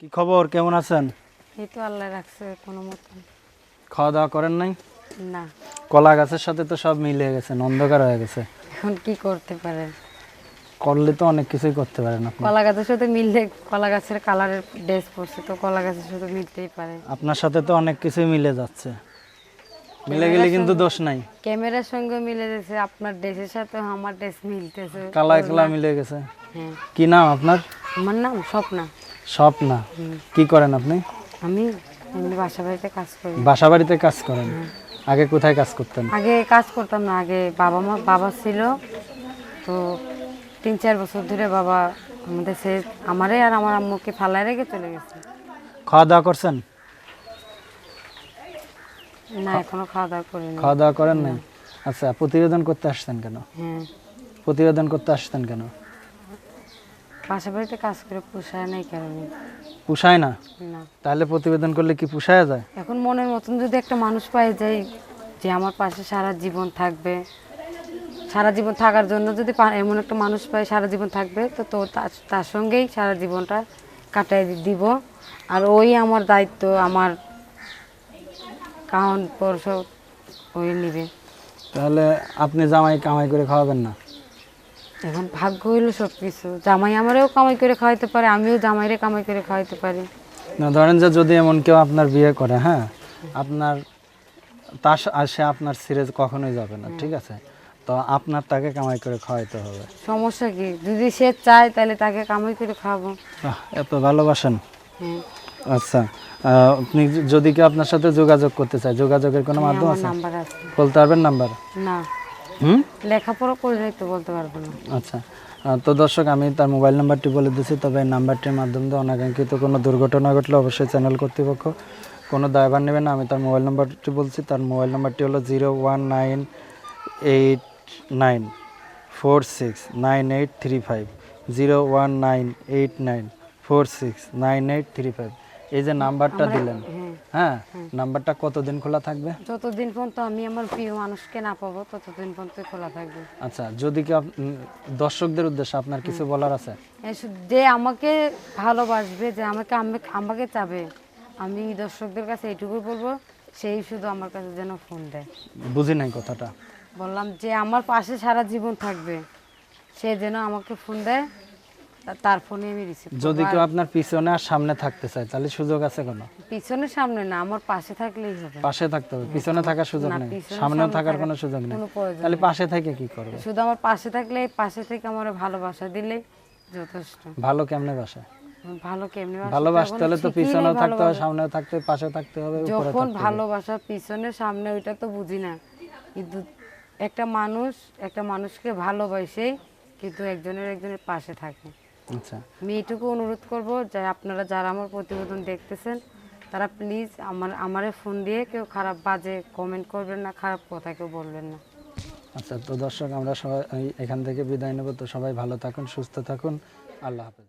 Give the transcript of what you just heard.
কি খবর? কেমন আছেন? এই তো আল্লাহ রাখছে কোনো মতন খাওয়া দাওয়া করেন নাই? না। কলা গাছের সাথে তো সব মিলে গেছে অন্ধকার হয়ে গেছে। এখন কি করতে পারে? করলে তো অনেক কিছুই করতে পারেন আপনি। কলা গাছের সাথে মিললে কলা গাছের কালারের ড্রেস পরছে তো কলা গাছের সাথে মিলতেই পারে। আপনার সাথে তো অনেক কিছুই মিলে যাচ্ছে। মিলে গেলে কিন্তু দোষ নাই। ক্যামেরার সঙ্গে মিলে গেছে আপনার ড্রেসের সাথে আমার ড্রেস মিলতেছে। কালা একলা মিলে গেছে। হ্যাঁ। কি নাম আপনার? আমার নাম স্বপ্না। স্বপ্না কি করেন আপনি? আমি বাসা বাড়িতে কাজ করি। বাসা বাড়িতে কাজ করেন? আগে কোথায় কাজ করতেন? আগে কাজ করতাম না আগে বাবা মা বাবা ছিল। তো তিন চার বছর ধরে বাবা আমাদের সে আমারে আর আমার আম্মুকে ফালায় রেখে চলে গেছে। খাওয়া দাওয়া করছেন? না এখনও খাওয়া দাওয়া করিনি। খাওয়া দাওয়া করেন নাই? আচ্ছা প্রতিবেদন করতে আসছেন কেন? হ্যাঁ। প্রতিবেদন করতে আসছেন কেন? বাসা বাড়িতে কাজ করে পোষায় নাই কারণে। পুষায় না? না। তাহলে প্রতিবেদন করলে কি পুষায় যায়? এখন মনের মতন যদি একটা মানুষ পাই যাই যে আমার পাশে সারা জীবন থাকবে সারা জীবন থাকার জন্য যদি এমন একটা মানুষ পাই সারা জীবন থাকবে তো তো তার- তার সঙ্গেই সারা জীবনটা কাটাই দিব। আর ওই আমার দায়িত্ব আমার কাহন পরশ ওই নিবে। তাহলে আপনি জামাই কামাই করে খাওয়াবেন না? এখন ভাগ্য হইল সব কিছু জামাই আমারেও কামাই করে খাওয়াইতে পারে আমিও জামাইরে কামাই করে খাওয়াইতে পারি। না ধরেন যে যদি এমন কেউ আপনার বিয়ে করে হ্যাঁ আপনার তার সা- আর সে আপনার সিরিজ কখনোই যাবে না ঠিক আছে? তো আপনার তাকে কামাই করে খাওয়াইতে হবে। সমস্যা কি? যদি সে চায় তাহলে তাকে কামাই করে খাওয়াবো। এত ভালোবাসেন? হ্যাঁ। আচ্ছা আপনি যদি কেউ আপনার সাথে যোগাযোগ করতে চায় যোগাযোগের কোনো মাধ্যম আছে? আছে। বলতে পারবেন নাম্বার? না। হুম? লেখাপড়া করলেই তো বলতে পারব না। আচ্ছা। তো দর্শক আমি তার মোবাইল নাম্বারটি বলে দিচ্ছি তবে এই নাম্বারটির মাধ্যমে দিয়ে অনাকাঙ্ক্ষিত কোনো দুর্ঘটনা ঘটলে অবশ্যই চ্যানেল কর্তৃপক্ষ কোনো দায়ভার নেবে না। আমি তার মোবাইল নাম্বারটি বলছি তার মোবাইল নাম্বারটি হলো zero one nine eight nine four six nine eight three five. Zero one nine eight nine four six nine eight three five. এই যে নাম্বারটা দিলেন। হ্যাঁ। হ্যাঁ? নাম্বারটা কতদিন খোলা থাকবে? যতদিন পর্যন্ত আমি আমার প্রিয় মানুষকে না পাবো ততদিন পর্যন্ত খোলা থাকবে। আচ্ছা যদি আপ- দর্শকদের উদ্দেশ্যে আপনার কিছু বলার আছে? যে আমাকে ভালোবাসবে যে আমাকে আমি- আমাকে চাবে আমি দর্শকদের কাছে এইটুকুই বলব সেই শুধু আমার কাছে যেন ফোন দেয়। বুঝি নাই কথাটা। বললাম যে আমার পাশে সারা জীবন থাকবে সে যেন আমাকে ফোন দেয়। তার ফোনে আমি রিসিভ যদি কেউ আপনার পিছনে আর সামনে থাকতে চায় তাহলে সুযোগ আছে কোনো? পিছনের সামনে না আমার পাশে থাকলেই হবে। পাশে থাকতে হবে। পিছনে থাকার সুযোগ নেই। সামনেও থাকার কোনো সুযোগ নেই। তাহলে পাশে থেকে কি করবে? শুধু আমার পাশে থাকলে পাশে থেকে আমার ভালোবাসা দিলেই যথেষ্ট। ভালো কেমনে বাসে? ভালো কেমনি ভালোবাসতে হলে তো পিছনেও থাকতে হবে সামনেও থাকতে হবে পাশে থাকতে হবে যখন ভালোবাসা পিছনে সামনে ওইটা তো বুঝি না। কিন্তু একটা মানুষ একটা মানুষকে ভালোবাসেই কিন্তু একজনের একজনের পাশে থাকে। আচ্ছা। আমি এইটুকু অনুরোধ করব যে আপনারা যারা আমার প্রতিবেদন দেখতেছেন তারা প্লিজ আমার আমারে ফোন দিয়ে কেউ খারাপ বাজে কমেন্ট করবেন না খারাপ কথা কেউ বলবেন না। আচ্ছা তো দর্শক আমরা সবাই এখান থেকে বিদায় নেব। তো সবাই ভালো থাকুন সুস্থ থাকুন। আল্লাহ হাফেজ।